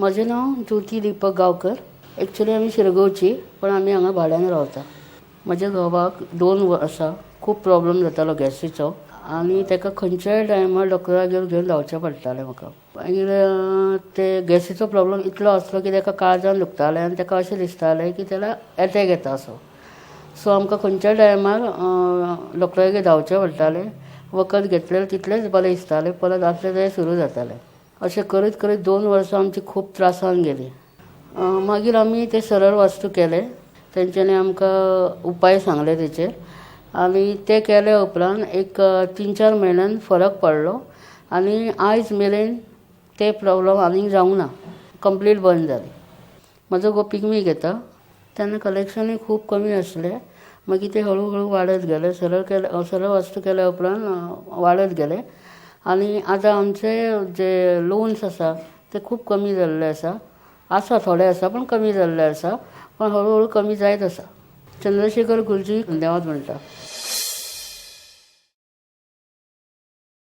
म्हजें नांव ज्योती दिपक गांवकर. एक्चुली आमी शिरगांवची पण आमी हांगा भाड्यान रावता म्हज्या घोवाक दोन वर्सां खूब प्रॉब्लम जातालो गॅसीचो. आनी ताका खंयच्याय टायमार डॉक्टरागेर घेवन धांवचें पडटालें म्हाका. मागीर ते गॅसीचो प्रॉब्लम इतलो आसलो की ताका काळजान दुखतालें आनी ताका अशें दिसतालें की त्याला एटॅक येता असो. सो आमकां खंयच्याय टायमार डॉक्टरागेर धांवचें पडटालें वखद घेतलें तितलेंच बरें दिसतालें परत आसलें तें सुरू जातालें. अशें करीत करीत दोन वर्सां आमची खूब त्रासान गेली. मागीर आमी ते सरळ वास्तू केले. तेंच्यांनी आमकां उपाय सांगले तेचेर आनी ते केले उपरांत एक तीन चार म्हयन्यान फरक पडलो. आनी आयज मेरेन ते प्रॉब्लम आनीक जावंक ना. कंप्लीट बंद जाली म्हजो गो पिकमी घेता. तेन्ना कलेक्शनूय खूब कमी आसलें मागीर ते हळू हळू वाडत गेले. सरळ केले सरळ वास्तू केल्या उपरांत वाडत गेले. आनी आतां आमचे जे लोन्स आसा ते खूब कमी जाल्ले आसा आसा थोडे आसा पण कमी जाल्ले आसा पण हळू हळू कमी जायत आसा चंद्रशेखर गुरुजी देवात म्हणटा